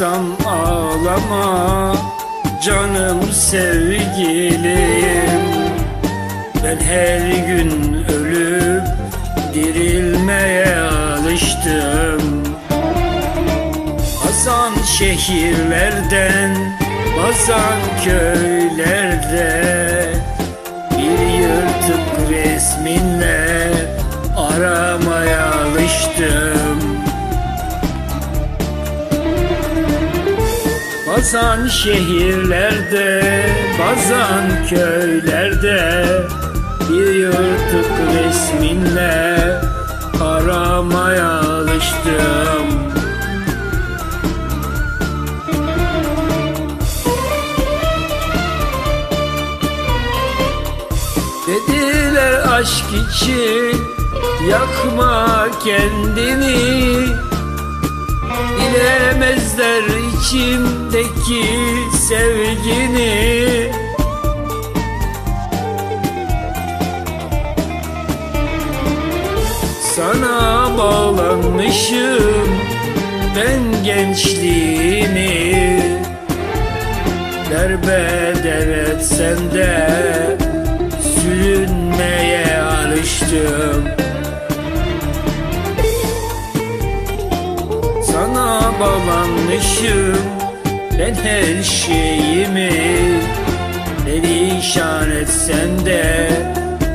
Duyarsam ağlama canım sevgilim. Ben her gün ölüp dirilmeye alıştım. Bazen şehirlerden bazen köylerde Bir yırtık resminle aramaya alıştım Bazen şehirlerde, bazen köylerde Bir yırtık resminle aramaya alıştım. Dediler aşk için yakma kendini Bilemezler içimdeki Sana bağlanmışım ben gençliğimi Derbeder etsen de sürünmeye alıştım. Sana bağlanmışım ben her şeyimi Perişan etsen de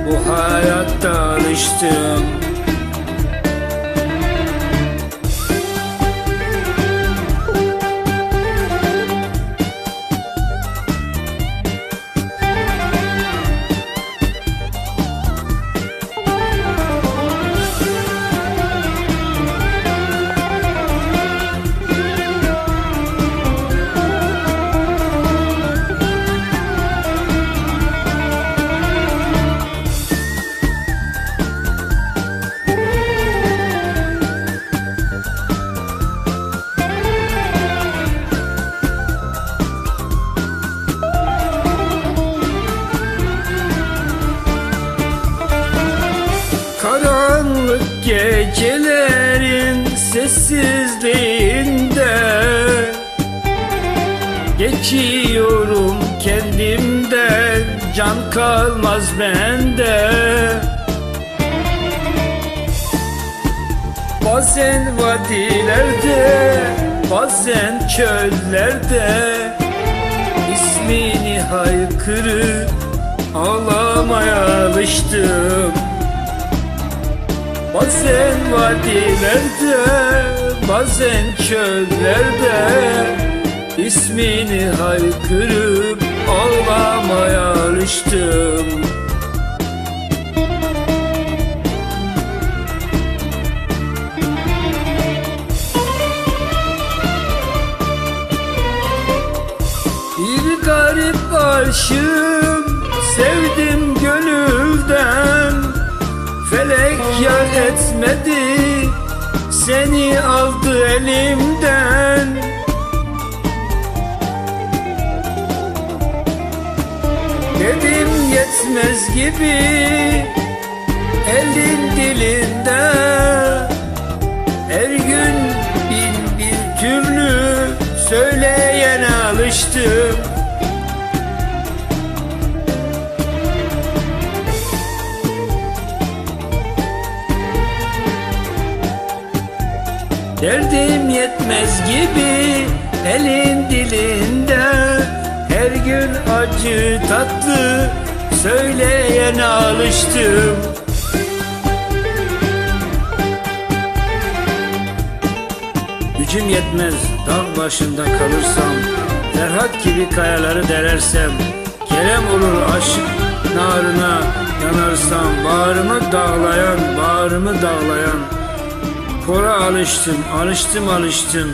bu hayatta alıştım gecelerin sessizliğinde Geçiyorum kendimden can kalmaz bende. Bazen vadilerde bazen çöllerde ismini haykırıp ağlamaya alıştım Bazen vadilerde, bazen çöllerde. İsmini haykırıp ağlamaya alıştım. Bir garip aşığım yar etmedi Seni aldı elimden. Dedim yetmez gibi Elin dilinde. Her gün bin bir türlü Söyleyene alıştım Derdim yetmez gibi elin dilinde. Her gün acı tatlı söyleyene alıştım. Gücüm yetmez dağ başında kalırsam Ferhat gibi kayaları delersem Kerem olur aşk narına yanarsam Bağrımı dağlayan, bağrımı dağlayan Kora alıştım, alıştım alıştım